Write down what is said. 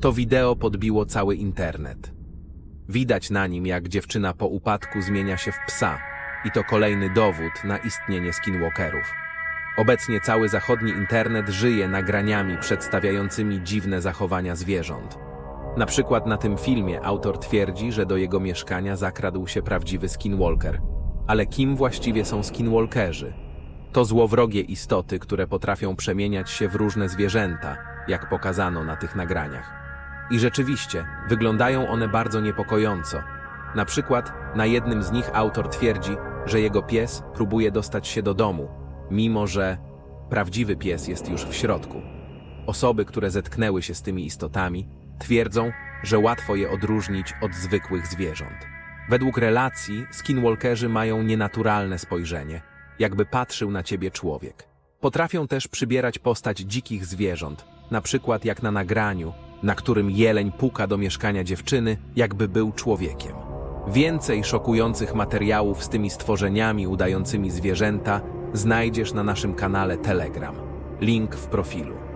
To wideo podbiło cały internet. Widać na nim, jak dziewczyna po upadku zmienia się w psa i to kolejny dowód na istnienie skinwalkerów. Obecnie cały zachodni internet żyje nagraniami przedstawiającymi dziwne zachowania zwierząt. Na przykład na tym filmie autor twierdzi, że do jego mieszkania zakradł się prawdziwy skinwalker. Ale kim właściwie są skinwalkerzy? To złowrogie istoty, które potrafią przemieniać się w różne zwierzęta, jak pokazano na tych nagraniach. I rzeczywiście, wyglądają one bardzo niepokojąco. Na przykład, na jednym z nich autor twierdzi, że jego pies próbuje dostać się do domu, mimo że prawdziwy pies jest już w środku. Osoby, które zetknęły się z tymi istotami, twierdzą, że łatwo je odróżnić od zwykłych zwierząt. Według relacji, skinwalkerzy mają nienaturalne spojrzenie, jakby patrzył na ciebie człowiek. Potrafią też przybierać postać dzikich zwierząt, na przykład jak na nagraniu, na którym jeleń puka do mieszkania dziewczyny, jakby był człowiekiem. Więcej szokujących materiałów z tymi stworzeniami udającymi zwierzęta znajdziesz na naszym kanale Telegram. Link w profilu.